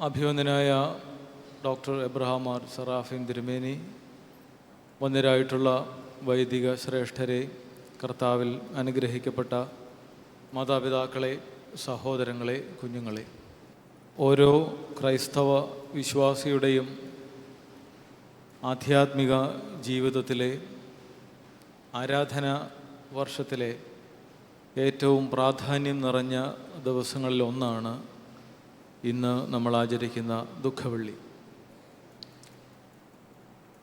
അഭിവന്ദനായ doctor Abraham R സറാഫിൻ തിരുമേനി വന്നിരായിട്ടുള്ള വൈദിക ശ്രേഷ്ഠരെ കർത്താവിൽ അനുഗ്രഹിക്കപ്പെട്ട മാതാപിതാക്കളെ സഹോദരങ്ങളെ കുഞ്ഞുങ്ങളെ. ഓരോ ക്രൈസ്തവ വിശ്വാസിയുടെയും ആധ്യാത്മിക ജീവിതത്തിലെ ആരാധന വർഷത്തിലെ ഏറ്റവും പ്രാധാന്യം നിറഞ്ഞ ദിവസങ്ങളിൽ ഒന്നാണ് ഇന്ന് നമ്മൾ ആചരിക്കുന്ന ദുഃഖവെള്ളി.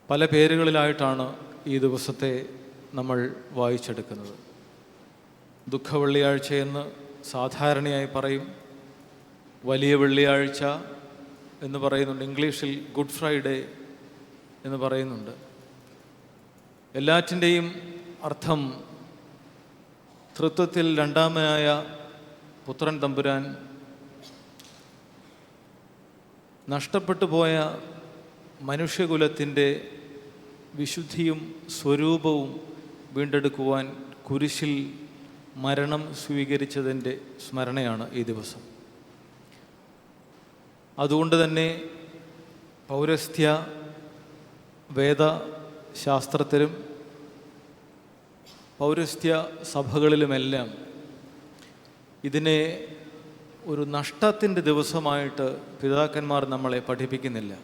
പല പേരുകളിലായിട്ടാണ് ഈ ദിവസത്തെ നമ്മൾ വായിച്ചെടുക്കുന്നത്. ദുഃഖവെള്ളിയാഴ്ചയെന്ന് സാധാരണയായി പറയും. വലിയ വെള്ളിയാഴ്ച എന്ന് പറയുന്നുണ്ട്. ഇംഗ്ലീഷിൽ ഗുഡ് ഫ്രൈഡേ എന്ന് പറയുന്നുണ്ട്. എല്ലാറ്റിന്റെയും അർത്ഥം തൃത്വത്തിൽ രണ്ടാമനായ പുത്രൻ തമ്പുരാൻ നഷ്ടപ്പെട്ടു പോയ മനുഷ്യകുലത്തിന്റെ വിശുദ്ധിയും സ്വരൂപവും വീണ്ടെടുക്കുവാൻ കുരിശിൽ മരണം സ്വീകരിച്ചതിന്റെ സ്മരണയാണ് ഈ ദിവസം. അതുകൊണ്ട് തന്നെ പൗരസ്ത്യ വേദശാസ്ത്രത്തിലും പൗരസ്ത്യ സഭകളിലുമെല്ലാം ഇതിനെ ഒരു നഷ്ടത്തിന്റെ ദിവസമായിട്ട് പിതാക്കന്മാർ നമ്മളെ പഠിപ്പിക്കുന്നില്ല.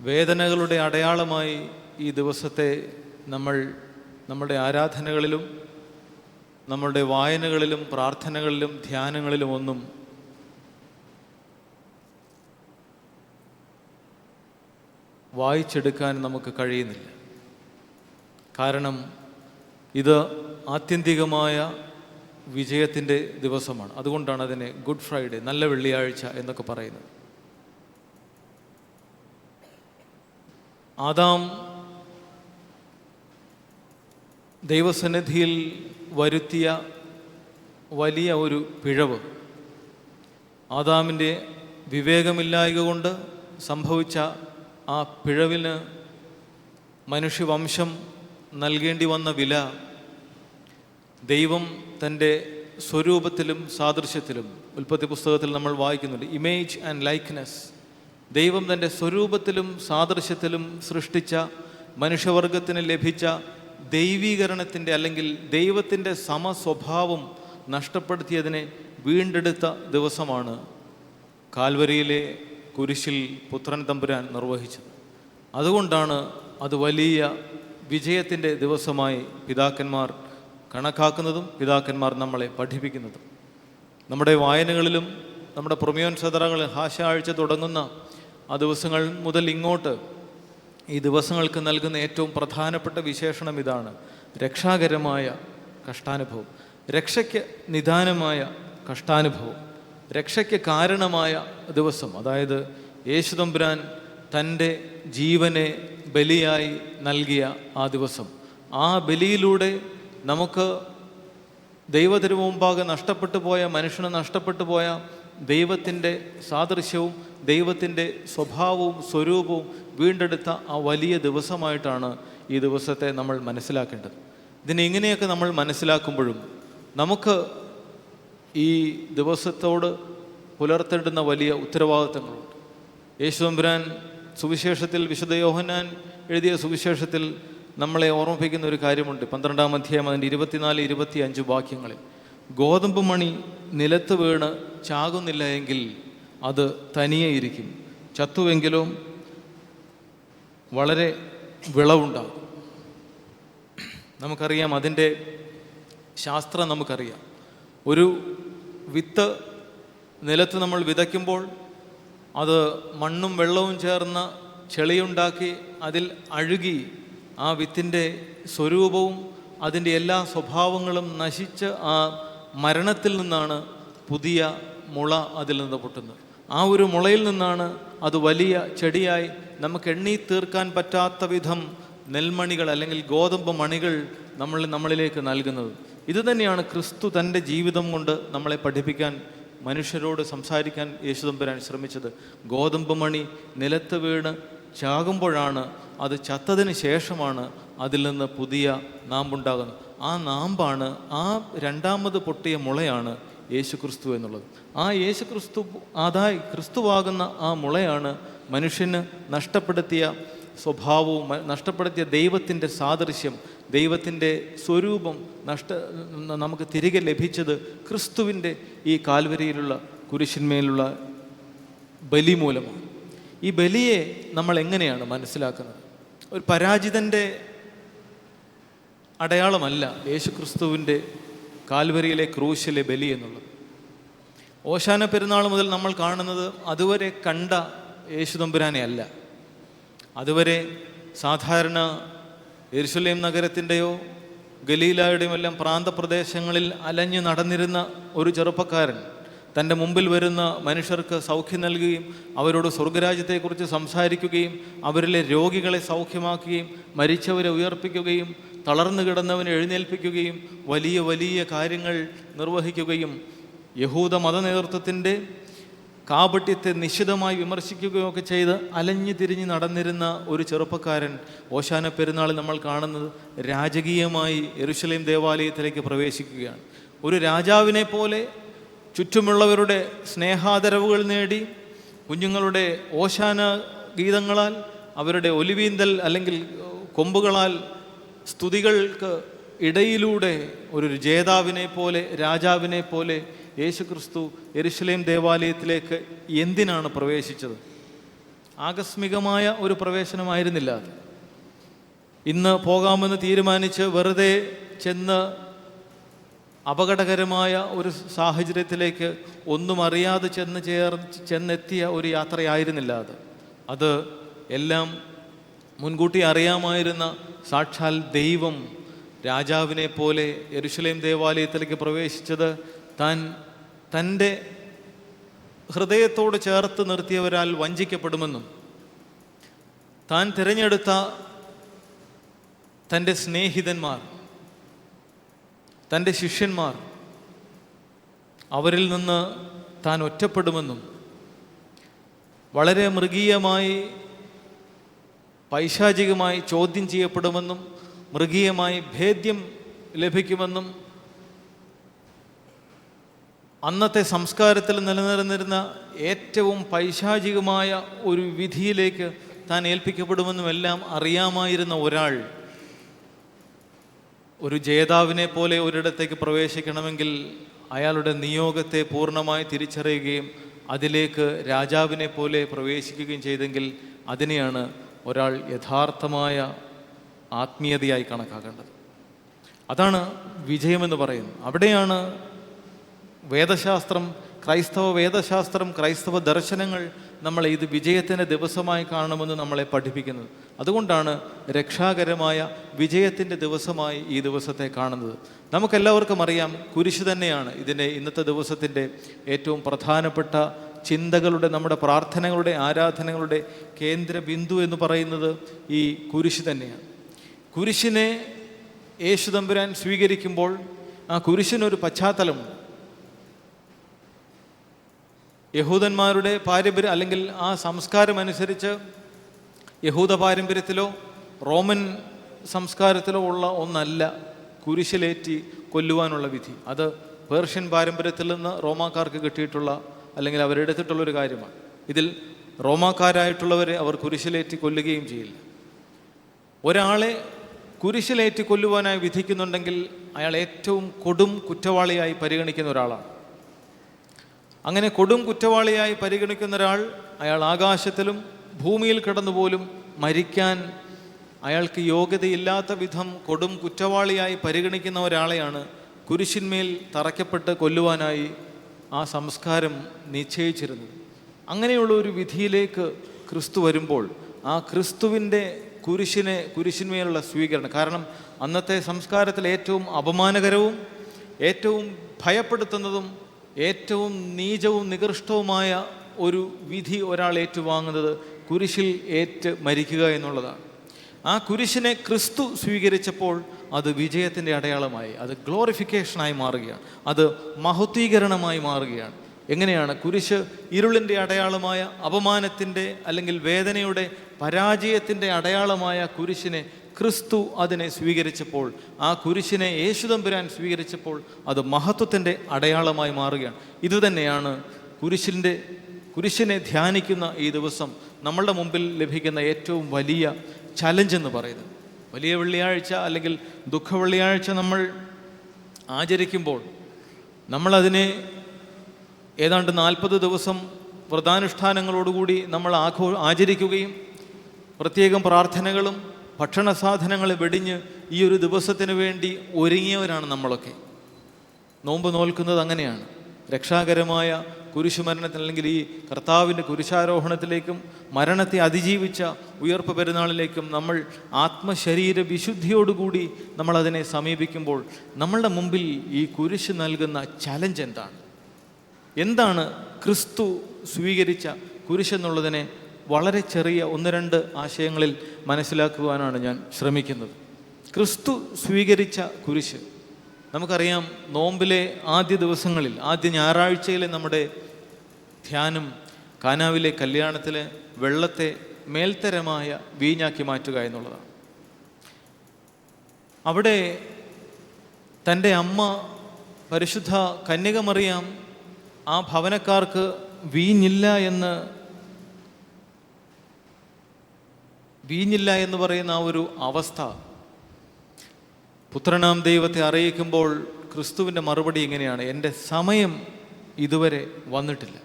വേദനകളുടെ അടയാളമായി ഈ ദിവസത്തെ നമ്മൾ നമ്മുടെ ആരാധനകളിലും നമ്മളുടെ വായനകളിലും പ്രാർത്ഥനകളിലും ധ്യാനങ്ങളിലും ഒന്നും വായിച്ചെടുക്കാൻ നമുക്ക് കഴിയുന്നില്ല. കാരണം ഇത് ആത്യന്തികമായ വിജയത്തിന്റെ ദിവസമാണ്. അതുകൊണ്ടാണ് അതിനെ ഗുഡ് ഫ്രൈഡേ നല്ല വെള്ളിയാഴ്ച എന്നൊക്കെ പറയുന്നത്. ആദാം ദൈവസന്നിധിയിൽ വരുത്തിയ വലിയ ഒരു പിഴവ്. ആദാമിന്റെ വിവേകമില്ലായ്ക കൊണ്ട് സംഭവിച്ച ആ പിഴവിന് മനുഷ്യവംശം നൽകേണ്ടി വന്ന വില ദൈവം തന്റെ സ്വരൂപത്തിലും സാദൃശ്യത്തിലും ഉൽപ്പത്തി പുസ്തകത്തിൽ നമ്മൾ വായിക്കുന്നുണ്ട്. ഇമേജ് ആൻഡ് ലൈക്ക്നെസ് ദൈവം തന്റെ സ്വരൂപത്തിലും സാദൃശ്യത്തിലും സൃഷ്ടിച്ച മനുഷ്യവർഗത്തിന് ലഭിച്ച ദൈവീകരണത്തിന്റെ അല്ലെങ്കിൽ ദൈവത്തിന്റെ സമസ്വഭാവം നഷ്ടപ്പെടുത്തിയതിനെ വീണ്ടെടുത്ത ദിവസമാണ് കാൽവരിയിലെ കുരിശിൽ പുത്രൻ തമ്പുരാൻ നിർവഹിച്ചത്. അതുകൊണ്ടാണ് അത് വലിയ വിജയത്തിന്റെ ദിവസമായി പിതാക്കന്മാർ കണക്കാക്കുന്നതും പിതാക്കന്മാർ നമ്മളെ പഠിപ്പിക്കുന്നതും. നമ്മുടെ വായനകളിലും നമ്മുടെ പ്രൊമിയോൻ സദറകളിൽ ഹാശ ആഴ്ച തുടങ്ങുന്ന ആ ദിവസങ്ങൾ മുതൽ ഇങ്ങോട്ട് ഈ ദിവസങ്ങൾക്ക് നൽകുന്ന ഏറ്റവും പ്രധാനപ്പെട്ട വിശേഷണം ഇതാണ്. രക്ഷാകരമായ കഷ്ടാനുഭവം. രക്ഷയ്ക്ക് നിദാനമായ കഷ്ടാനുഭവം. രക്ഷയ്ക്ക് കാരണമായ ദിവസം. അതായത് യേശുതമ്പുരാൻ തന്റെ ജീവനെ ബലിയായി നൽകിയ ആ ദിവസം. ആ ബലിയിലൂടെ നമുക്ക് ദൈവത്തിനു മുമ്പാകെ നഷ്ടപ്പെട്ടു പോയ മനുഷ്യന് നഷ്ടപ്പെട്ടു പോയ ദൈവത്തിന്റെ സാദൃശ്യവും ദൈവത്തിന്റെ സ്വഭാവവും സ്വരൂപവും വീണ്ടെടുത്ത ആ വലിയ ദിവസമായിട്ടാണ് ഈ ദിവസത്തെ നമ്മൾ മനസ്സിലാക്കേണ്ടത്. ഇതിനെ ഇങ്ങനെയൊക്കെ നമ്മൾ മനസ്സിലാക്കുമ്പോഴും നമുക്ക് ഈ ദിവസത്തോട് പുലർത്തേണ്ടുന്ന വലിയ ഉത്തരവാദിത്തങ്ങളുണ്ട്. യേശുദമ്പുരാൻ സുവിശേഷത്തിൽ വിശുദ്ധ യോഹന്നാൻ എഴുതിയ സുവിശേഷത്തിൽ നമ്മളെ ഓർമ്മിപ്പിക്കുന്ന ഒരു കാര്യമുണ്ട്. പന്ത്രണ്ടാം അധ്യായം അതിന്റെ ഇരുപത്തിനാല് ഇരുപത്തി അഞ്ച് വാക്യങ്ങളിൽ. ഗോതമ്പ് മണി നിലത്ത് വീണ് ചാകുന്നില്ല എങ്കിൽ അത് തനിയെ ഇരിക്കും. ചത്തുവെങ്കിലും വളരെ വിളവുണ്ടാകും. നമുക്കറിയാം അതിന്റെ ശാസ്ത്രം നമുക്കറിയാം. ഒരു വിത്ത് നിലത്ത് നമ്മൾ വിതയ്ക്കുമ്പോൾ അത് മണ്ണും വെള്ളവും ചേർന്ന ചെളിയുണ്ടാക്കി അതിൽ അഴുകി ആ വിത്തിന്റെ സ്വരൂപവും അതിന്റെ എല്ലാ സ്വഭാവങ്ങളും നശിച്ച് ആ മരണത്തിൽ നിന്നാണ് പുതിയ മുള അതിൽ നിന്ന് പൊട്ടുന്നത്. ആ ഒരു മുളയിൽ നിന്നാണ് അത് വലിയ ചെടിയായി നമുക്ക് എണ്ണി തീർക്കാൻ പറ്റാത്ത വിധം നെൽമണികൾ അല്ലെങ്കിൽ ഗോതമ്പ് മണികൾ നമ്മൾ നമ്മളിലേക്ക് നൽകുന്നത്. ഇത് തന്നെയാണ് ക്രിസ്തു തന്റെ ജീവിതം കൊണ്ട് നമ്മളെ പഠിപ്പിക്കാൻ മനുഷ്യരോട് സംസാരിക്കാൻ യേശുദമ്പരാൻ ശ്രമിച്ചത്. ഗോതമ്പ് മണി നിലത്ത് വീണ് ചാകുമ്പോഴാണ് അത് ചത്തതിന് ശേഷമാണ് അതിൽ നിന്ന് പുതിയ നാമ്പുണ്ടാകുന്നത്. ആ നാമ്പാണ് ആ രണ്ടാമത് പൊട്ടിയ മുളയാണ് യേശു ക്രിസ്തു എന്നുള്ളത്. ആ യേശു ക്രിസ്തു അതായി ക്രിസ്തുവാകുന്ന ആ മുളയാണ് മനുഷ്യന് നഷ്ടപ്പെടുത്തിയ സ്വഭാവവും നഷ്ടപ്പെടുത്തിയ ദൈവത്തിന്റെ സാദൃശ്യം ദൈവത്തിന്റെ സ്വരൂപം നഷ്ട നമുക്ക് തിരികെ ലഭിച്ചത് ക്രിസ്തുവിന്റെ ഈ കാൽവരിയിലുള്ള കുരിശിന്മേലുള്ള ബലി മൂലമാണ്. ഈ ബലിയെ നമ്മൾ എങ്ങനെയാണ് മനസ്സിലാക്കുന്നത്? ഒരു പരാജിതന്റെ അടയാളമല്ല യേശുക്രിസ്തുവിന്റെ കാൽവരിയിലെ ക്രൂശിലെ ബലി എന്നുള്ളത്. ഓശാന പെരുന്നാൾ മുതൽ നമ്മൾ കാണുന്നത് അതുവരെ കണ്ട യേശുതമ്പുരാനെ അല്ല. അതുവരെ സാധാരണ എരുസലേം നഗരത്തിന്റെയോ ഗലീലായുടെയും എല്ലാം പ്രാന്തപ്രദേശങ്ങളിൽ അലഞ്ഞു നടന്നിരുന്ന ഒരു ചെറുപ്പക്കാരൻ തന്റെ മുമ്പിൽ വരുന്ന മനുഷ്യർക്ക് സൗഖ്യം നൽകുകയും അവരോട് സ്വർഗരാജ്യത്തെക്കുറിച്ച് സംസാരിക്കുകയും അവരിലെ രോഗികളെ സൗഖ്യമാക്കുകയും മരിച്ചവരെ ഉയർപ്പിക്കുകയും തളർന്നു കിടന്നവനെ എഴുന്നേൽപ്പിക്കുകയും വലിയ വലിയ കാര്യങ്ങൾ നിർവഹിക്കുകയും യഹൂദ മത നേതൃത്വത്തിന്റെ കാപട്യത്തെ നിശിതമായി വിമർശിക്കുകയൊക്കെ ചെയ്ത് അലഞ്ഞു തിരിഞ്ഞ് നടന്നിരുന്ന ഒരു ചെറുപ്പക്കാരൻ ഓശാന പെരുന്നാളിൽ നമ്മൾ കാണുന്നത് രാജകീയമായി എരുശലേം ദേവാലയത്തിലേക്ക് പ്രവേശിക്കുകയാണ്. ഒരു രാജാവിനെ പോലെ ചുറ്റുമുള്ളവരുടെ സ്നേഹാദരവുകൾ നേടി കുഞ്ഞുങ്ങളുടെ ഓശാന ഗീതങ്ങളാൽ അവരുടെ ഒലിവീന്തൽ അല്ലെങ്കിൽ കൊമ്പുകളാൽ സ്തുതികൾക്ക് ഇടയിലൂടെ ഒരു ജേതാവിനെ പോലെ രാജാവിനെ പോലെ യേശുക്രിസ്തു എരുഷലേം ദേവാലയത്തിലേക്ക് എന്തിനാണ് പ്രവേശിച്ചത്? ആകസ്മികമായ ഒരു പ്രവേശനമായിരുന്നില്ല അത്. ഇന്ന് പോകാമെന്ന് തീരുമാനിച്ച് വെറുതെ ചെന്ന് അപകടകരമായ ഒരു സാഹചര്യത്തിലേക്ക് ഒന്നും അറിയാതെ ചെന്ന് ചേർ ചെന്നെത്തിയ ഒരു യാത്രയായിരുന്നില്ല അത്. അത് എല്ലാം മുൻകൂട്ടി അറിയാമായിരുന്ന സാക്ഷാൽ ദൈവം രാജാവിനെ പോലെ എരുഷലേം ദേവാലയത്തിലേക്ക് പ്രവേശിച്ചത് താൻ തന്റെ ഹൃദയത്തോട് ചേർത്ത് നിർത്തിയവരാൽ വഞ്ചിക്കപ്പെടുമെന്നും താൻ തിരഞ്ഞെടുത്ത തന്റെ സ്നേഹിതന്മാർ തന്റെ ശിഷ്യന്മാർ അവരിൽ നിന്ന് താൻ ഒറ്റപ്പെടുമെന്നും വളരെ മൃഗീയമായി പൈശാചികമായി ചോദ്യം ചെയ്യപ്പെടുമെന്നും മൃഗീയമായി ഭേദ്യം ലഭിക്കുമെന്നും അന്നത്തെ സംസ്കാരത്തിൽ നിലനിന്നിരുന്ന ഏറ്റവും പൈശാചികമായ ഒരു വിധിയിലേക്ക് താൻ ഏൽപ്പിക്കപ്പെടുമെന്നും എല്ലാം അറിയാമായിരുന്ന ഒരാൾ ഒരു ജേതാവിനെ പോലെ ഒരിടത്തേക്ക് പ്രവേശിക്കണമെങ്കിൽ അയാളുടെ നിയോഗത്തെ പൂർണമായി തിരിച്ചറിയുകയും അതിലേക്ക് രാജാവിനെ പോലെ പ്രവേശിക്കുകയും ചെയ്തെങ്കിൽ അതിനെയാണ് ഒരാൾ യഥാർത്ഥമായ ആത്മീയതയായി കണക്കാക്കേണ്ടത്. അതാണ് വിജയമെന്ന് പറയുന്നത്. അവിടെയാണ് വേദശാസ്ത്രം ക്രൈസ്തവ വേദശാസ്ത്രം ക്രൈസ്തവ ദർശനങ്ങൾ നമ്മളെ ഇത് വിജയത്തിന്റെ ദിവസമായി കാണണമെന്ന് നമ്മളെ പഠിപ്പിക്കുന്നത്. അതുകൊണ്ടാണ് രക്ഷാകരമായ വിജയത്തിന്റെ ദിവസമായി ഈ ദിവസത്തെ കാണുന്നത്. നമുക്കെല്ലാവർക്കും അറിയാം കുരിശ് തന്നെയാണ് ഇതിന്റെ ഇന്നത്തെ ദിവസത്തിന്റെ ഏറ്റവും പ്രധാനപ്പെട്ട ചിന്തകളുടെ നമ്മുടെ പ്രാർത്ഥനകളുടെ ആരാധനകളുടെ കേന്ദ്ര ബിന്ദു എന്ന് പറയുന്നത് ഈ കുരിശ് തന്നെയാണ്. കുരിശിനെ യേശു തമ്പുരാൻ സ്വീകരിക്കുമ്പോൾ ആ കുരിശിനൊരു പശ്ചാത്തലമുണ്ട്. യഹൂദന്മാരുടെ പാരമ്പര്യം അല്ലെങ്കിൽ ആ സംസ്കാരം അനുസരിച്ച് യഹൂദ പാരമ്പര്യത്തിലോ റോമൻ സംസ്കാരത്തിലോ ഉള്ള ഒന്നല്ല കുരിശിലേറ്റി കൊല്ലുവാനുള്ള വിധി. അത് പേർഷ്യൻ പാരമ്പര്യത്തിൽ നിന്ന് റോമാക്കാർക്ക് കിട്ടിയിട്ടുള്ള അല്ലെങ്കിൽ അവരെടുത്തിട്ടുള്ള ഒരു കാര്യമാണ്. ഇതിൽ റോമാക്കാരായിട്ടുള്ളവരെ അവർ കുരിശിലേറ്റി കൊല്ലുകയും ചെയ്യില്ല. ഒരാളെ കുരിശിലേറ്റി കൊല്ലുവാനായി വിധിക്കുന്നുണ്ടെങ്കിൽ അയാൾ ഏറ്റവും കൊടും കുറ്റവാളിയായി പരിഗണിക്കുന്ന ഒരാളാണ്. അങ്ങനെ കൊടും കുറ്റവാളിയായി പരിഗണിക്കുന്ന ഒരാൾ അയാൾ ആകാശത്തിലും ഭൂമിയിൽ കിടന്നുപോലും മരിക്കാൻ അയാൾക്ക് യോഗ്യതയില്ലാത്ത വിധം കൊടും കുറ്റവാളിയായി പരിഗണിക്കുന്ന ഒരാളെയാണ് കുരിശിന്മേൽ തറയ്ക്കപ്പെട്ട് കൊല്ലുവാനായി ആ സംസ്കാരം നിശ്ചയിച്ചിരുന്നത്. അങ്ങനെയുള്ള ഒരു വിധിയിലേക്ക് ക്രിസ്തു വരുമ്പോൾ ആ ക്രിസ്തുവിന്റെ കുരിശിനെ കുരിശിന്മേലുള്ള സ്വീകരണം കാരണം അന്നത്തെ സംസ്കാരത്തിൽ ഏറ്റവും അപമാനകരവും ഏറ്റവും ഭയപ്പെടുത്തുന്നതും ഏറ്റവും നീചവും നികൃഷ്ടവുമായ ഒരു വിധി ഒരാൾ ഏറ്റുവാങ്ങുന്നത് കുരിശിൽ ഏറ്റ് മരിക്കുക എന്നുള്ളതാണ്. ആ കുരിശിനെ ക്രിസ്തു സ്വീകരിച്ചപ്പോൾ അത് വിജയത്തിന്റെ അടയാളമായി അത് ഗ്ലോറിഫിക്കേഷനായി മാറുകയാണ് അത് മഹത്വീകരണമായി മാറുകയാണ്. എങ്ങനെയാണ്? കുരിശ് ഇരുളിന്റെ അടയാളമായ അപമാനത്തിന്റെ അല്ലെങ്കിൽ വേദനയുടെ പരാജയത്തിന്റെ അടയാളമായ കുരിശിനെ ക്രിസ്തു അതിനെ സ്വീകരിച്ചപ്പോൾ ആ കുരിശിനെ യേശുദമ്പുരാൻ സ്വീകരിച്ചപ്പോൾ അത് മഹത്വത്തിന്റെ അടയാളമായി മാറുകയാണ്. ഇതുതന്നെയാണ് കുരിശിന്റെ കുരിശിനെ ധ്യാനിക്കുന്ന ഈ ദിവസം നമ്മളുടെ മുമ്പിൽ ലഭിക്കുന്ന ഏറ്റവും വലിയ ചലഞ്ച് എന്ന് പറയുന്നത്. വലിയ വെള്ളിയാഴ്ച അല്ലെങ്കിൽ ദുഃഖ വെള്ളിയാഴ്ച നമ്മൾ ആചരിക്കുമ്പോൾ നമ്മളതിനെ ഏതാണ്ട് നാൽപ്പത് ദിവസം വ്രതാനുഷ്ഠാനങ്ങളോടുകൂടി നമ്മൾ ആഘോ ആചരിക്കുകയും പ്രത്യേകം പ്രാർത്ഥനകളും ഭക്ഷണ സാധനങ്ങളെ വെടിഞ്ഞ് ഈ ഒരു ദിവസത്തിന് വേണ്ടി ഒരുങ്ങിയവരാണ് നമ്മളൊക്കെ. നോമ്പ് നോൽക്കുന്നത് അങ്ങനെയാണ്. രക്ഷാകരമായ കുരിശുമരണത്തിൽ അല്ലെങ്കിൽ ഈ കർത്താവിന്റെ കുരിശാരോഹണത്തിലേക്കും മരണത്തെ അതിജീവിച്ച ഉയർപ്പ് പെരുന്നാളിലേക്കും നമ്മൾ ആത്മശരീര വിശുദ്ധിയോടുകൂടി നമ്മളതിനെ സമീപിക്കുമ്പോൾ നമ്മളുടെ മുമ്പിൽ ഈ കുരിശ് നൽകുന്ന ചലഞ്ച് എന്താണ്? എന്താണ് ക്രിസ്തു സ്വീകരിച്ച കുരിശെന്നുള്ളതിനെ വളരെ ചെറിയ ഒന്ന് രണ്ട് ആശയങ്ങളിൽ മനസ്സിലാക്കുവാനാണ് ഞാൻ ശ്രമിക്കുന്നത്. ക്രിസ്തു സ്വീകരിച്ച കുരിശ് നമുക്കറിയാം നോമ്പിലെ ആദ്യ ദിവസങ്ങളിൽ ആദ്യ ഞായറാഴ്ചയിലെ നമ്മുടെ ധ്യാനം കാനാവിലെ കല്യാണത്തിലെ വെള്ളത്തെ മേൽത്തരമായ വീഞ്ഞാക്കി മാറ്റുക എന്നുള്ളതാണ്. അവിടെ തന്റെ അമ്മ പരിശുദ്ധ കന്യകമറിയാം ആ ഭവനക്കാർക്ക് വീഞ്ഞില്ല എന്ന് വീഞ്ഞില്ല എന്ന് പറയുന്ന ആ ഒരു അവസ്ഥ. പുത്രനാം ദൈവത്തെ അറിയിക്കുമ്പോൾ ക്രിസ്തുവിന്റെ മറുപടി ഇങ്ങനെയാണ് എന്റെ സമയം ഇതുവരെ വന്നിട്ടില്ല.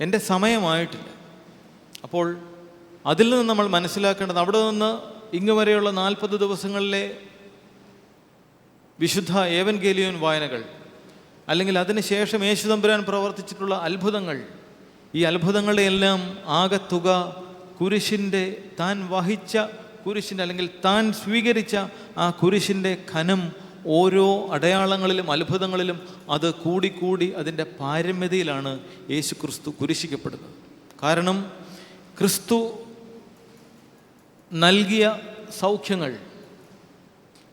എന്റെ സമയമായിട്ടില്ല. അപ്പോൾ അതിൽ നിന്ന് നമ്മൾ മനസ്സിലാക്കേണ്ടത് അവിടെ നിന്ന് ഇങ്ങ് വരെയുള്ള നാൽപ്പത് ദിവസങ്ങളിലെ വിശുദ്ധ ഏവൻ ഗേലിയോൻ വായനകൾ അല്ലെങ്കിൽ അതിനുശേഷം യേശുദമ്പുരാൻ പ്രവർത്തിച്ചിട്ടുള്ള അത്ഭുതങ്ങൾ ഈ അത്ഭുതങ്ങളുടെ എല്ലാം ആകത്തുക കുരിശിന്റെ താൻ വഹിച്ച കുരിശിന്റെ അല്ലെങ്കിൽ താൻ സ്വീകരിച്ച ആ കുരിശിന്റെ ഖനം ഓരോ അടയാളങ്ങളിലും അത്ഭുതങ്ങളിലും അത് കൂടിക്കൂടി അതിന്റെ പാരമ്യതയിലാണ് യേശു ക്രിസ്തു കുരിശിക്കപ്പെടുന്നത്. കാരണം ക്രിസ്തു നൽകിയ സൗഖ്യങ്ങൾ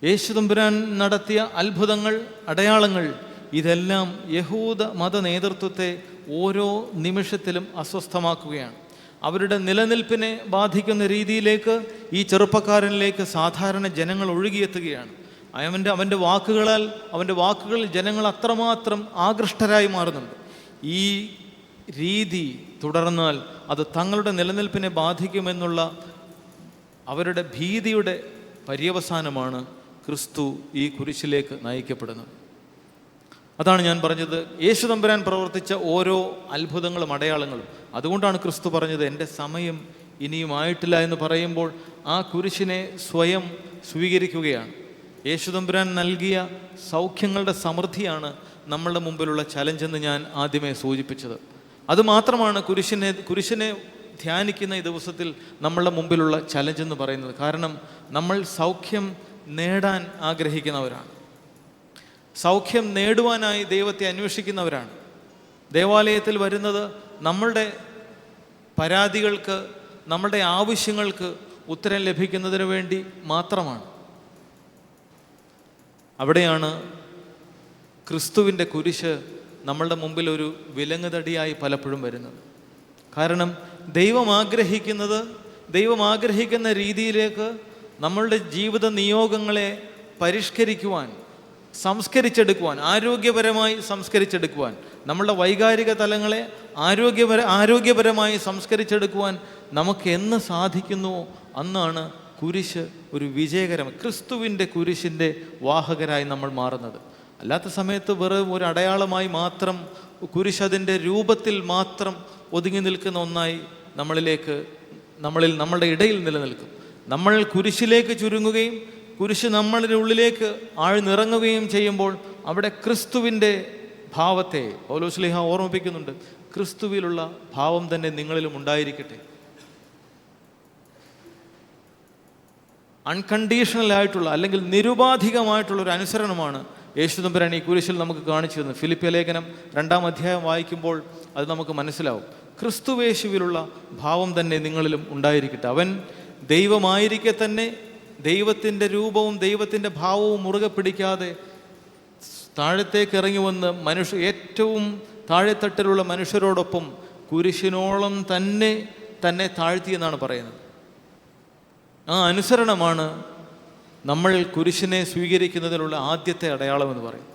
യേശു തമ്പുരാൻ നടത്തിയ അത്ഭുതങ്ങൾ അടയാളങ്ങൾ ഇതെല്ലാം യഹൂദ മത നേതൃത്വത്തെ ഓരോ നിമിഷത്തിലും അസ്വസ്ഥമാക്കുകയാണ്. അവരുടെ നിലനിൽപ്പിനെ ബാധിക്കുന്ന രീതിയിലേക്ക് ഈ ചെറുപ്പക്കാരനിലേക്ക് സാധാരണ ജനങ്ങൾ ഒഴുകിയെത്തുകയാണ്. അവന്റെ അവന്റെ വാക്കുകളാൽ അവന്റെ വാക്കുകളിൽ ജനങ്ങൾ അത്രമാത്രം ആകൃഷ്ടരായി മാറുന്നുണ്ട്. ഈ രീതി തുടർന്നാൽ അത് തങ്ങളുടെ നിലനിൽപ്പിനെ ബാധിക്കുമെന്നുള്ള അവരുടെ ഭീതിയുടെ പര്യവസാനമാണ് ക്രിസ്തു ഈ കുരിശിലേക്ക് നയിക്കപ്പെടുന്നത്. അതാണ് ഞാൻ പറഞ്ഞത്. യേശു തമ്പുരാൻ പ്രവർത്തിച്ച ഓരോ അത്ഭുതങ്ങളും അടയാളങ്ങളും അതുകൊണ്ടാണ് ക്രിസ്തു പറഞ്ഞത് എന്റെ സമയം ഇനിയും ആയിട്ടില്ല എന്ന് പറയുമ്പോൾ ആ കുരിശിനെ സ്വയം സ്വീകരിക്കുകയാണ്. യേശുദമ്പുരാൻ നൽകിയ സൗഖ്യങ്ങളുടെ സമൃദ്ധിയാണ് നമ്മളുടെ മുമ്പിലുള്ള ചലഞ്ചെന്ന് ഞാൻ ആദ്യമേ സൂചിപ്പിച്ചത്. അതുമാത്രമാണ് കുരിശിനെ കുരിശിനെ ധ്യാനിക്കുന്ന ഈ ദിവസത്തിൽ നമ്മളുടെ മുമ്പിലുള്ള ചലഞ്ച് എന്ന് പറയുന്നത്. കാരണം നമ്മൾ സൗഖ്യം നേടാൻ ആഗ്രഹിക്കുന്നവരാണ്. സൗഖ്യം നേടുവാനായി ദൈവത്തെ അന്വേഷിക്കുന്നവരാണ്. ദേവാലയത്തിൽ വരുന്നത് നമ്മളുടെ പരാതികൾക്ക് നമ്മളുടെ ആവശ്യങ്ങൾക്ക് ഉത്തരം ലഭിക്കുന്നതിന് വേണ്ടി മാത്രമാണ്. അവിടെയാണ് ക്രിസ്തുവിന്റെ കുരിശ് നമ്മളുടെ മുമ്പിൽ ഒരു വിലങ്ങുതടിയായി പലപ്പോഴും വരുന്നത്. കാരണം ദൈവം ആഗ്രഹിക്കുന്നത് ദൈവം ആഗ്രഹിക്കുന്ന രീതിയിലേക്ക് നമ്മളുടെ ജീവിത നിയോഗങ്ങളെ പരിഷ്കരിക്കുവാൻ സംസ്കരിച്ചെടുക്കുവാൻ ആരോഗ്യപരമായി സംസ്കരിച്ചെടുക്കുവാൻ നമ്മളുടെ വൈകാരിക തലങ്ങളെ ആരോഗ്യപര ആരോഗ്യപരമായി സംസ്കരിച്ചെടുക്കുവാൻ നമുക്ക് എന്ന് സാധിക്കുന്നുവോ അന്നാണ് കുരിശ് ഒരു വിജയകരം ക്രിസ്തുവിന്റെ കുരിശിന്റെ വാഹകരായി നമ്മൾ മാറുന്നത്. അല്ലാത്ത സമയത്ത് വെറും ഒരു അടയാളമായി മാത്രം കുരിശ് അതിന്റെ രൂപത്തിൽ മാത്രം ഒതുങ്ങി നിൽക്കുന്ന ഒന്നായി നമ്മളിലേക്ക് നമ്മളിൽ നമ്മളുടെ ഇടയിൽ നിലനിൽക്കും. നമ്മൾ കുരിശിലേക്ക് ചുരുങ്ങുകയും കുരിശ് നമ്മളുടെ ഉള്ളിലേക്ക് ആഴ്ന്നിറങ്ങുകയും ചെയ്യുമ്പോൾ അവിടെ ക്രിസ്തുവിന്റെ ഭാവത്തെ പൗലോസ്ലിഹ ഓർമ്മിപ്പിക്കുന്നുണ്ട്. ക്രിസ്തുവിലുള്ള ഭാവം തന്നെ നിങ്ങളിലും ഉണ്ടായിരിക്കട്ടെ. അൺകണ്ടീഷണൽ ആയിട്ടുള്ള അല്ലെങ്കിൽ നിരുപാധികമായിട്ടുള്ള ഒരു അനുസരണമാണ് യേശുദമ്പുരാൻ ഈ കുരിശിൽ നമുക്ക് കാണിച്ചു തന്നത്. ഫിലിപ്പിയ ലേഖനം രണ്ടാം അധ്യായം വായിക്കുമ്പോൾ അത് നമുക്ക് മനസ്സിലാവും. ക്രിസ്തുവേശുവിലുള്ള ഭാവം തന്നെ നിങ്ങളിലും ഉണ്ടായിരിക്കട്ടെ. അവൻ ദൈവമായിരിക്കെ തന്നെ ദൈവത്തിന്റെ രൂപവും ദൈവത്തിന്റെ ഭാവവും മുറുകെ പിടിക്കാതെ താഴത്തേക്ക് ഇറങ്ങി വന്ന് മനുഷ്യ ഏറ്റവും താഴെത്തട്ടിലുള്ള മനുഷ്യരോടൊപ്പം കുരിശിനോളം തന്നെ തന്നെ താഴ്ത്തിയെന്നാണ് പറയുന്നത്. ആ അനുസരണമാണ് നമ്മൾ കുരിശിനെ സ്വീകരിക്കുന്നതിനുള്ള ആദ്യത്തെ അടയാളം എന്ന് പറയും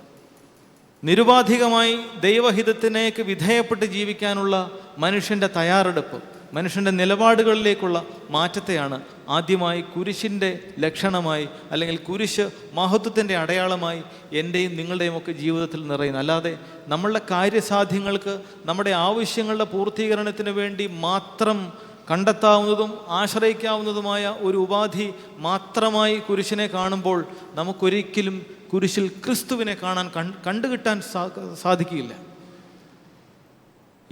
നിരുപാധികമായി ദൈവഹിതത്തിനേക്ക് വിധേയപ്പെട്ട് ജീവിക്കാനുള്ള മനുഷ്യന്റെ തയ്യാറെടുപ്പ് മനുഷ്യന്റെ നിലപാടുകളിലേക്കുള്ള മാറ്റത്തെയാണ് ആദ്യമായി കുരിശിന്റെ ലക്ഷണമായി അല്ലെങ്കിൽ കുരിശ് മഹത്വത്തിന്റെ അടയാളമായി എന്റെയും നിങ്ങളുടെയും ഒക്കെ ജീവിതത്തിൽ നിറയുന്നത്. അല്ലാതെ നമ്മളുടെ കാര്യസാധ്യങ്ങൾക്ക് നമ്മുടെ ആവശ്യങ്ങളുടെ പൂർത്തീകരണത്തിന് വേണ്ടി മാത്രം കണ്ടെത്താവുന്നതും ആശ്രയിക്കാവുന്നതുമായ ഒരു ഉപാധി മാത്രമായി കുരിശിനെ കാണുമ്പോൾ നമുക്കൊരിക്കലും കുരിശിൽ ക്രിസ്തുവിനെ കാണാൻ കണ്ടുകിട്ടാൻ സാധിക്കില്ല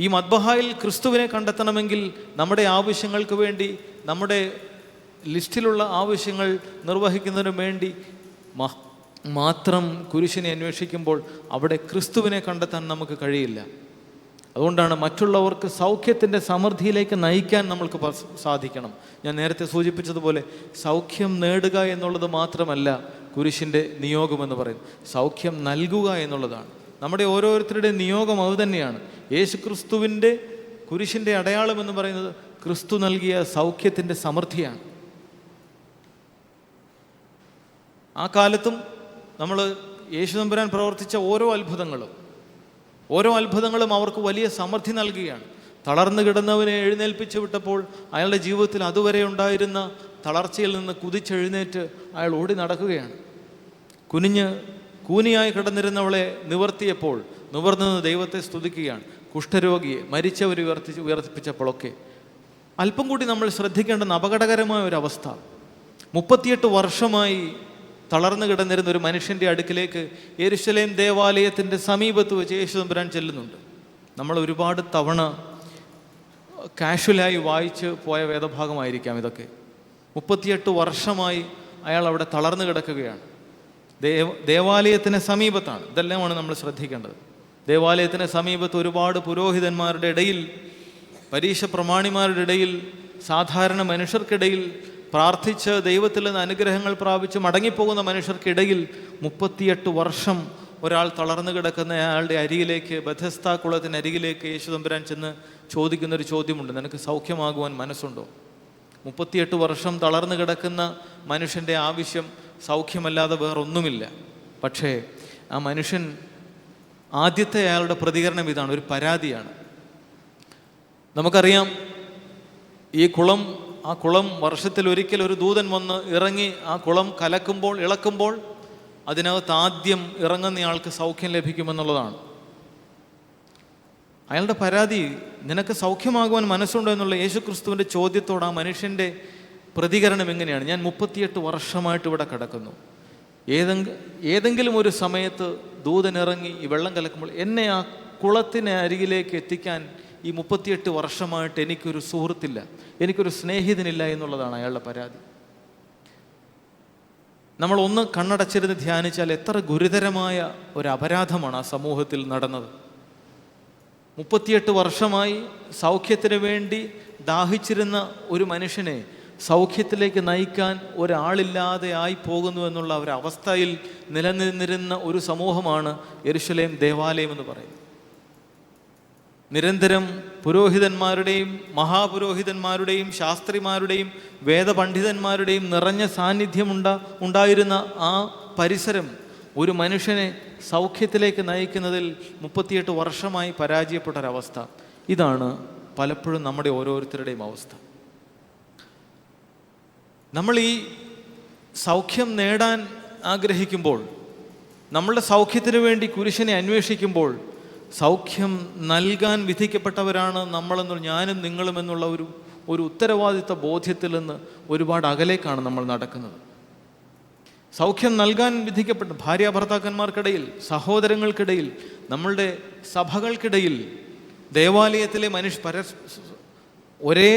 ഈ മദ്ബഹായിൽ ക്രിസ്തുവിനെ കണ്ടെത്തണമെങ്കിൽ നമ്മുടെ ആവശ്യങ്ങൾക്ക് വേണ്ടി നമ്മുടെ ലിസ്റ്റിലുള്ള ആവശ്യങ്ങൾ നിർവഹിക്കുന്നതിനു വേണ്ടി മാത്രം കുരിശിനെ അന്വേഷിക്കുമ്പോൾ അവിടെ ക്രിസ്തുവിനെ കണ്ടെത്താൻ നമുക്ക് കഴിയില്ല. അതുകൊണ്ടാണ് മറ്റുള്ളവർക്ക് സൗഖ്യത്തിന്റെ സമൃദ്ധിയിലേക്ക് നയിക്കാൻ നമ്മൾക്ക് സാധിക്കണം. ഞാൻ നേരത്തെ സൂചിപ്പിച്ചതുപോലെ സൗഖ്യം നേടുക എന്നുള്ളത് മാത്രമല്ല കുരിശിന്റെ നിയോഗമെന്ന് പറയുന്നത്. സൗഖ്യം നൽകുക എന്നുള്ളതാണ്. നമ്മുടെ ഓരോരുത്തരുടെയും നിയോഗം അത് തന്നെയാണ്. യേശു ക്രിസ്തുവിന്റെ കുരിശിന്റെ അടയാളം എന്ന് പറയുന്നത് ക്രിസ്തു നൽകിയ സൗഖ്യത്തിന്റെ സമൃദ്ധിയാണ്. ആ കാലത്തും നമ്മൾ യേശു തമ്പുരാൻ പ്രവർത്തിച്ച ഓരോ അത്ഭുതങ്ങളും ഓരോ അത്ഭുതങ്ങളും അവർക്ക് വലിയ സമൃദ്ധി നൽകുകയാണ്. തളർന്നു കിടന്നവനെ എഴുന്നേൽപ്പിച്ചു വിട്ടപ്പോൾ അയാളുടെ ജീവിതത്തിൽ അതുവരെ ഉണ്ടായിരുന്ന തളർച്ചയിൽ നിന്ന് കുതിച്ചെഴുന്നേറ്റ് അയാൾ ഓടി നടക്കുകയാണ്. കുനിഞ്ഞ് കൂനിയായി കിടന്നിരുന്നവളെ നിവർത്തിയപ്പോൾ നിവർന്നു ദൈവത്തെ സ്തുതിക്കുകയാണ്. കുഷ്ഠരോഗിയെ മരിച്ചവർ ഉയർത്തി ഉയർത്തിപ്പിച്ചപ്പോഴൊക്കെ. അല്പം കൂടി നമ്മൾ ശ്രദ്ധിക്കേണ്ടുന്ന അപകടകരമായ ഒരു അവസ്ഥ. മുപ്പത്തിയെട്ട് വർഷമായി തളർന്നു കിടന്നിരുന്ന ഒരു മനുഷ്യന്റെ അടുക്കിലേക്ക് എരുശലേം ദേവാലയത്തിന്റെ സമീപത്ത് വെച്ച് യേശു തമ്പുരാൻ ചെല്ലുന്നുണ്ട്. നമ്മൾ ഒരുപാട് തവണ കാഷ്വലായി വായിച്ച് പോയ വേദഭാഗമായിരിക്കാം ഇതൊക്കെ. മുപ്പത്തിയെട്ട് വർഷമായി അയാൾ അവിടെ തളർന്നു കിടക്കുകയാണ്. ദേവ ദേവാലയത്തിന് സമീപത്താണ്. ഇതെല്ലാമാണ് നമ്മൾ ശ്രദ്ധിക്കേണ്ടത്. ദേവാലയത്തിന് സമീപത്ത് ഒരുപാട് പുരോഹിതന്മാരുടെ ഇടയിൽ പരീക്ഷ പ്രമാണിമാരുടെ ഇടയിൽ സാധാരണ മനുഷ്യർക്കിടയിൽ പ്രാർത്ഥിച്ച് ദൈവത്തിൽ നിന്ന് അനുഗ്രഹങ്ങൾ പ്രാപിച്ച് മടങ്ങിപ്പോകുന്ന മനുഷ്യർക്കിടയിൽ മുപ്പത്തിയെട്ട് വർഷം ഒരാൾ തളർന്നു കിടക്കുന്ന അയാളുടെ അരികിലേക്ക് ബഥസ്ത അരികിലേക്ക് യേശു തമ്പുരാൻ ചെന്ന് ചോദിക്കുന്നൊരു ചോദ്യമുണ്ട്. നിനക്ക് സൗഖ്യമാകുവാൻ മനസ്സുണ്ടോ? മുപ്പത്തിയെട്ട് വർഷം തളർന്നു കിടക്കുന്ന മനുഷ്യന്റെ ആവശ്യം സൗഖ്യമല്ലാതെ വേറൊന്നുമില്ല. പക്ഷേ ആ മനുഷ്യൻ ആദ്യത്തെ അയാളുടെ പ്രതികരണം ഇതാണ് ഒരു പരാതിയാണ്. നമുക്കറിയാം ഈ കുളം ആ കുളം വർഷത്തിൽ ഒരിക്കൽ ഒരു ദൂതൻ വന്ന് ഇറങ്ങി ആ കുളം കലക്കുമ്പോൾ ഇളക്കുമ്പോൾ അതിനകത്ത് ആദ്യം ഇറങ്ങുന്നയാൾക്ക് സൗഖ്യം ലഭിക്കുമെന്നുള്ളതാണ്. അയാളുടെ പരാതി നിനക്ക് സൗഖ്യമാകുവാൻ മനസ്സുണ്ടോ? എന്നുള്ള യേശുക്രിസ്തുവിന്റെ ചോദ്യത്തോട് ആ മനുഷ്യന്റെ പ്രതികരണം എങ്ങനെയാണ്? ഞാൻ മുപ്പത്തിയെട്ട് വർഷമായിട്ട് ഇവിടെ കിടക്കുന്നു. ഏതെങ്കിലും ഏതെങ്കിലും ഒരു സമയത്ത് ദൂതനിറങ്ങി ഈ വെള്ളം കലക്കുമ്പോൾ എന്നെ ആ കുളത്തിന് അരികിലേക്ക് എത്തിക്കാൻ ഈ മുപ്പത്തിയെട്ട് വർഷമായിട്ട് എനിക്കൊരു സുഹൃത്തില്ല. എനിക്കൊരു സ്നേഹിതനില്ല എന്നുള്ളതാണ് അയാളുടെ പരാതി. നമ്മൾ ഒന്ന് കണ്ണടച്ചിരുന്ന് ധ്യാനിച്ചാൽ എത്ര ഗുരുതരമായ ഒരു അപരാധമാണ് ആ സമൂഹത്തിൽ നടന്നത്. മുപ്പത്തിയെട്ട് വർഷമായി സൗഖ്യത്തിന് വേണ്ടി ദാഹിച്ചിരുന്ന ഒരു മനുഷ്യനെ സൗഖ്യത്തിലേക്ക് നയിക്കാൻ ഒരാളില്ലാതെ ആയി പോകുന്നു എന്നുള്ള ഒരു അവസ്ഥയിൽ നിലനിന്നിരുന്ന ഒരു സമൂഹമാണ് യെരുശലേം ദേവാലയം എന്ന് പറയുന്നത്. നിരന്തരം പുരോഹിതന്മാരുടെയും മഹാപുരോഹിതന്മാരുടെയും ശാസ്ത്രിമാരുടെയും വേദപണ്ഡിതന്മാരുടെയും നിറഞ്ഞ സാന്നിധ്യമുണ്ട ഉണ്ടായിരുന്ന ആ പരിസരം ഒരു മനുഷ്യനെ സൗഖ്യത്തിലേക്ക് നയിക്കുന്നതിൽ മുപ്പത്തിയെട്ട് വർഷമായി പരാജയപ്പെട്ട ഒരവസ്ഥ ഇതാണ് പലപ്പോഴും നമ്മുടെ ഓരോരുത്തരുടെയും അവസ്ഥ. നമ്മൾ ഈ സൗഖ്യം നേടാൻ ആഗ്രഹിക്കുമ്പോൾ നമ്മളുടെ സൗഖ്യത്തിന് വേണ്ടി കുരിശനെ അന്വേഷിക്കുമ്പോൾ സൗഖ്യം നൽകാൻ വിധിക്കപ്പെട്ടവരാണ് നമ്മളെന്നുള്ള ഞാനും നിങ്ങളും എന്നുള്ള ഒരു ഒരു ഉത്തരവാദിത്ത ബോധ്യത്തിൽ നിന്ന് ഒരുപാട് അകലേക്കാണ് നമ്മൾ നടക്കുന്നത്. സൗഖ്യം നൽകാൻ വിധിക്കപ്പെട്ട ഭാര്യ ഭർത്താക്കന്മാർക്കിടയിൽ സഹോദരങ്ങൾക്കിടയിൽ നമ്മളുടെ സഭകൾക്കിടയിൽ ദേവാലയത്തിലെ മനുഷ്യ പര ഒരേ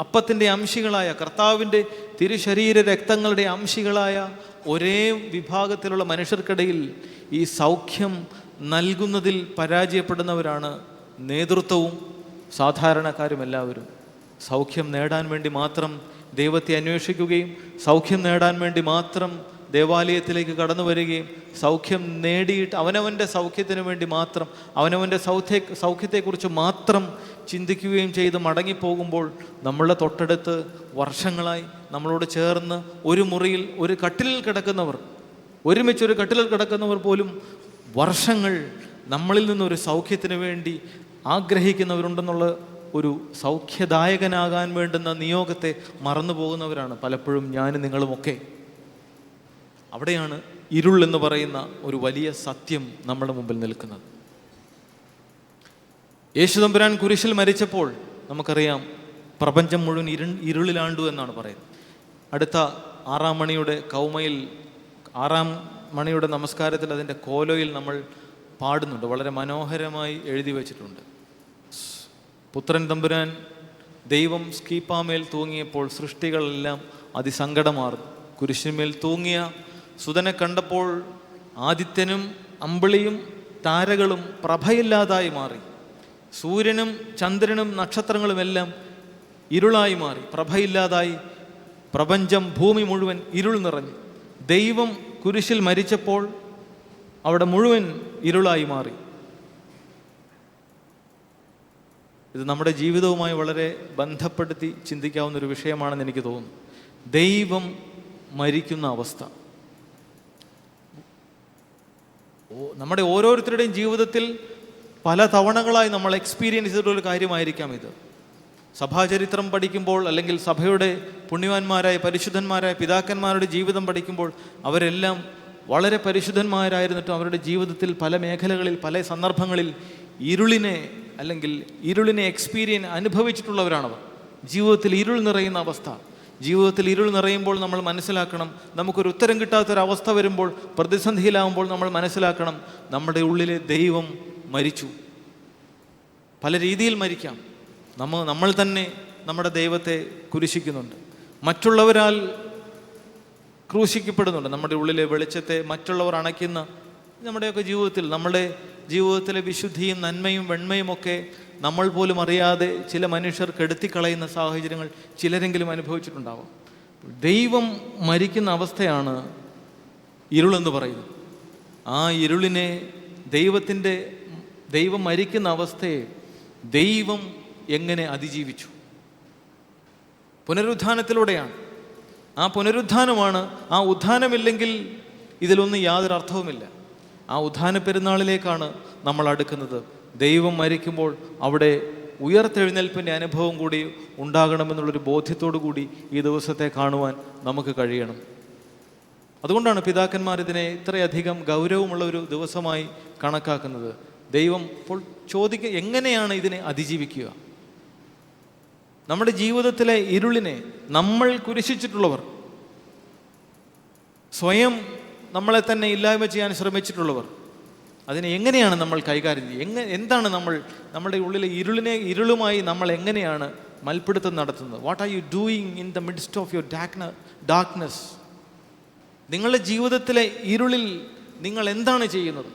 അപ്പത്തിന്റെ അംശികളായ കർത്താവിന്റെ തിരുശരീര രക്തങ്ങളുടെ അംശികളായ ഒരേ വിഭാഗത്തിലുള്ള മനുഷ്യർക്കിടയിൽ ഈ സൗഖ്യം നൽകുന്നതിൽ പരാജയപ്പെടുന്നവരാണ് നേതൃത്വവും സാധാരണക്കാരും എല്ലാവരും. സൗഖ്യം നേടാൻ വേണ്ടി മാത്രം ദൈവത്തെ അന്വേഷിക്കുകയും സൗഖ്യം നേടാൻ വേണ്ടി മാത്രം ദേവാലയത്തിലേക്ക് കടന്നു വരികയും സൗഖ്യം നേടിയിട്ട് അവനവന്റെ സൗഖ്യത്തിന് വേണ്ടി മാത്രം അവനവന്റെ സൗഖ്യ സൗഖ്യത്തെക്കുറിച്ച് മാത്രം ചിന്തിക്കുകയും ചെയ്ത് മടങ്ങിപ്പോകുമ്പോൾ നമ്മളുടെ തൊട്ടടുത്ത് വർഷങ്ങളായി നമ്മളോട് ചേർന്ന് ഒരു മുറിയിൽ ഒരു കട്ടിലിൽ കിടക്കുന്നവർ ഒരുമിച്ച് ഒരു കട്ടിലിൽ കിടക്കുന്നവർ പോലും വർഷങ്ങൾ നമ്മളിൽ നിന്നൊരു സൗഖ്യത്തിന് വേണ്ടി ആഗ്രഹിക്കുന്നവരുണ്ടെന്നുള്ള ഒരു സൗഖ്യദായകനാകാൻ വേണ്ടുന്ന നിയോഗത്തെ മറന്നു പോകുന്നവരാണ് പലപ്പോഴും ഞാനും നിങ്ങളുമൊക്കെ. അവിടെയാണ് ഇരുൾ എന്ന് പറയുന്ന ഒരു വലിയ സത്യം നമ്മുടെ മുമ്പിൽ നിൽക്കുന്നത്. യേശുദമ്പുരാൻ കുരിശിൽ മരിച്ചപ്പോൾ നമുക്കറിയാം പ്രപഞ്ചം മുഴുവൻ ഇരു ഇരുളിലാണ്ടു എന്നാണ് പറയുന്നത്. അടുത്ത ആറാം മണിയുടെ കൗമയിൽ ആറാം മണിയുടെ നമസ്കാരത്തിൽ അതിന്റെ കോലോയിൽ നമ്മൾ പാടുന്നുണ്ട്. വളരെ മനോഹരമായി എഴുതി വച്ചിട്ടുണ്ട്. പുത്രൻ തമ്പുരാൻ ദൈവം സ്കീപ്പാമേൽ തൂങ്ങിയപ്പോൾ സൃഷ്ടികളെല്ലാം അതിസങ്കടമാർന്നു. കുരിശിന്മേൽ തൂങ്ങിയ സുതനെ കണ്ടപ്പോൾ ആദിത്യനും അമ്പിളിയും താരകളും പ്രഭയില്ലാതായി മാറി. സൂര്യനും ചന്ദ്രനും നക്ഷത്രങ്ങളുമെല്ലാം ഇരുളായി മാറി. പ്രഭയില്ലാതായി. പ്രപഞ്ചം ഭൂമി മുഴുവൻ ഇരുൾ നിറഞ്ഞു. ദൈവം കുരിശിൽ മരിച്ചപ്പോൾ അവിടെ മുഴുവൻ ഇരുളായി മാറി. ഇത് നമ്മുടെ ജീവിതവുമായി വളരെ ബന്ധപ്പെടുത്തി ചിന്തിക്കാവുന്ന ഒരു വിഷയമാണെന്ന് എനിക്ക് തോന്നുന്നു. ദൈവം മരിക്കുന്ന അവസ്ഥ. നമ്മുടെ ഓരോരുത്തരുടെയും ജീവിതത്തിൽ പല തവണകളായി നമ്മൾ എക്സ്പീരിയൻസ് ചെയ്തിട്ടുള്ള കാര്യമായിരിക്കാം ഇത്. സഭാചരിത്രം പഠിക്കുമ്പോൾ അല്ലെങ്കിൽ സഭയുടെ പുണ്യവാന്മാരായ പരിശുദ്ധന്മാരായ പിതാക്കന്മാരുടെ ജീവിതം പഠിക്കുമ്പോൾ അവരെല്ലാം വളരെ പരിശുദ്ധന്മാരായിരുന്നിട്ടും അവരുടെ ജീവിതത്തിൽ പല മേഖലകളിൽ പല സന്ദർഭങ്ങളിൽ ഇരുളിനെ അല്ലെങ്കിൽ ഇരുളിനെ എക്സ്പീരിയൻ അനുഭവിച്ചിട്ടുള്ളവരാണവർ. ജീവിതത്തിൽ ഇരുൾ നിറയുന്ന അവസ്ഥ. ജീവിതത്തിൽ ഇരുൾ നിറയുമ്പോൾ നമ്മൾ മനസ്സിലാക്കണം. നമുക്കൊരു ഉത്തരം കിട്ടാത്തൊരവസ്ഥ വരുമ്പോൾ പ്രതിസന്ധിയിലാവുമ്പോൾ നമ്മൾ മനസ്സിലാക്കണം നമ്മുടെ ഉള്ളിലെ ദൈവം മരിച്ചു. പല രീതിയിൽ മരിക്കാം. നമ്മൾ നമ്മൾ തന്നെ നമ്മുടെ ദൈവത്തെ കുരിശിക്കുന്നുണ്ട്. മറ്റുള്ളവരാൽ ക്രൂശിക്കപ്പെടുന്നുണ്ട്. നമ്മുടെ ഉള്ളിലെ വെളിച്ചത്തെ മറ്റുള്ളവർ അണയ്ക്കുന്ന നമ്മുടെയൊക്കെ ജീവിതത്തിൽ നമ്മുടെ ജീവിതത്തിലെ വിശുദ്ധിയും നന്മയും വെണ്മയും ഒക്കെ നമ്മൾ പോലും അറിയാതെ ചില മനുഷ്യർ കെടുത്തിക്കളയുന്ന സാഹചര്യങ്ങൾ ചിലരെങ്കിലും അനുഭവിച്ചിട്ടുണ്ടാവും. ദൈവം മരിക്കുന്ന അവസ്ഥയാണ് ഇരുളെന്ന് പറയുന്നത്. ആ ഇരുളിനെ ദൈവത്തിന്റെ ദൈവം മരിക്കുന്ന അവസ്ഥയെ ദൈവം എങ്ങനെ അതിജീവിച്ചു? പുനരുത്ഥാനത്തിലൂടെയാണ് ആ പുനരുത്ഥാനമാണ് ആ ഉത്ഥാനമില്ലെങ്കിൽ ഇതിലൊന്നും യാതൊരു അർത്ഥവുമില്ല ആ ഉദ്ധാന പെരുന്നാളിലേക്കാണ് നമ്മൾ അടുക്കുന്നത്. ദൈവം മരിക്കുമ്പോൾ അവിടെ ഉയർത്തെഴുന്നേൽപ്പിന്റെ അനുഭവം കൂടി ഉണ്ടാകണമെന്നുള്ളൊരു ബോധ്യത്തോടു കൂടി ഈ ദിവസത്തെ കാണുവാൻ നമുക്ക് കഴിയണം. അതുകൊണ്ടാണ് പിതാക്കന്മാർ ഇതിനെ ഇത്രയധികം ഗൗരവമുള്ള ഒരു ദിവസമായി കണക്കാക്കുന്നത്. ദൈവം ഇപ്പോൾ ചോദിക്കുക എങ്ങനെയാണ് ഇതിനെ അതിജീവിക്കുക? നമ്മുടെ ജീവിതത്തിലെ ഇരുളിനെ നമ്മൾ കുരിശിച്ചിട്ടുള്ളവർ സ്വയം നമ്മളെ തന്നെ ഇല്ലായ്മ ചെയ്യാൻ ശ്രമിച്ചിട്ടുള്ളവർ അതിനെ എങ്ങനെയാണ് നമ്മൾ കൈകാര്യം ചെയ്യുക? എങ്ങനെ എന്താണ് നമ്മൾ നമ്മുടെ ഉള്ളിലെ ഇരുളിനെ ഇരുളുമായി നമ്മൾ എങ്ങനെയാണ് മൽപ്പിടുത്തം നടത്തുന്നത്? What are you doing in the midst of your ഡാക്ന darkness നിങ്ങളുടെ ജീവിതത്തിലെ ഇരുളിൽ നിങ്ങൾ എന്താണ് ചെയ്യുന്നത്?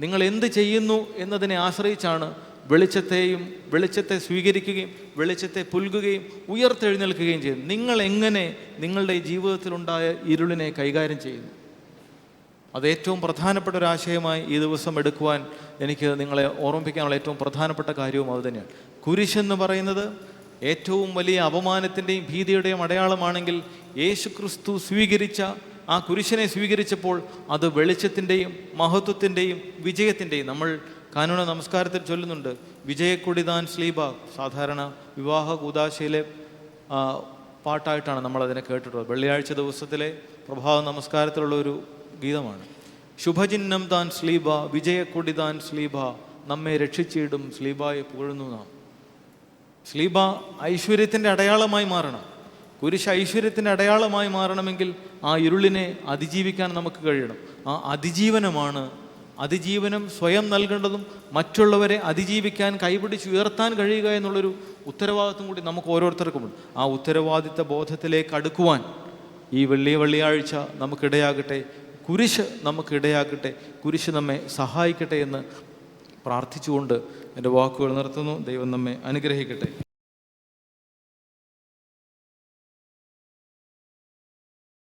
നിങ്ങൾ എന്ത് ചെയ്യുന്നു എന്നതിനെ ആശ്രയിച്ചാണ് വെളിച്ചത്തെയും വെളിച്ചത്തെ സ്വീകരിക്കുകയും വെളിച്ചത്തെ പുൽകുകയും ഉയർത്തെഴുന്നേൽക്കുകയും ചെയ്യുന്നത്. നിങ്ങൾ എങ്ങനെ നിങ്ങളുടെ ജീവിതത്തിലുണ്ടായ ഇരുളിനെ കൈകാര്യം ചെയ്യുന്നു? അത് ഏറ്റവും പ്രധാനപ്പെട്ട ഒരു ആശയമായി ഈ ദിവസം എടുക്കുവാൻ എനിക്ക് നിങ്ങളെ ഓർമ്മിപ്പിക്കാനുള്ള ഏറ്റവും പ്രധാനപ്പെട്ട കാര്യവും അത് തന്നെയാണ്. കുരിശെന്ന് പറയുന്നത് ഏറ്റവും വലിയ അപമാനത്തിന്റെയും ഭീതിയുടെയും അടയാളമാണെങ്കിൽ യേശുക്രിസ്തു സ്വീകരിച്ച ആ കുരിശനെ സ്വീകരിച്ചപ്പോൾ അത് വെളിച്ചത്തിന്റെയും മഹത്വത്തിന്റെയും വിജയത്തിന്റെയും. നമ്മൾ കാനൂന നമസ്കാരത്തിൽ ചൊല്ലുന്നുണ്ട് വിജയക്കുടിദാൻ സ്ലീബ സാധാരണ വിവാഹ കൂതാശയിലെ പാട്ടായിട്ടാണ് നമ്മളതിനെ കേട്ടിട്ടുള്ളത്. വെള്ളിയാഴ്ച ദിവസത്തിലെ പ്രഭാത നമസ്കാരത്തിലുള്ള ഒരു ഗീതമാണ്. ശുഭചിഹ്നം താൻ സ്ലീബ വിജയക്കൊടി താൻ സ്ലീബ നമ്മെ രക്ഷിച്ചിടും സ്ലീബായെ പുകഴുന്നു നാം. സ്ലീബ ഐശ്വര്യത്തിന്റെ അടയാളമായി മാറണം. കുരിശ് ഐശ്വര്യത്തിന്റെ അടയാളമായി മാറണമെങ്കിൽ ആ ഇരുളിനെ അതിജീവിക്കാൻ നമുക്ക് കഴിയണം. ആ അതിജീവനമാണ് അതിജീവനം സ്വയം നൽകേണ്ടതും മറ്റുള്ളവരെ അതിജീവിക്കാൻ കൈപിടിച്ച് ഉയർത്താൻ കഴിയുക എന്നുള്ളൊരു ഉത്തരവാദിത്വം കൂടി നമുക്ക് ഓരോരുത്തർക്കുമുണ്ട് ആ ഉത്തരവാദിത്ത ബോധത്തിലേക്ക് അടുക്കുവാൻ ഈ വെള്ളി വെള്ളിയാഴ്ച നമുക്കിടയാകട്ടെ. കുരിശ് നമുക്കിടയാക്കട്ടെ കുരിശ് നമ്മെ സഹായിക്കട്ടെ എന്ന് പ്രാർത്ഥിച്ചുകൊണ്ട് എന്റെ വാക്കുകൾ നിർത്തുന്നു. ദൈവം നമ്മെ അനുഗ്രഹിക്കട്ടെ.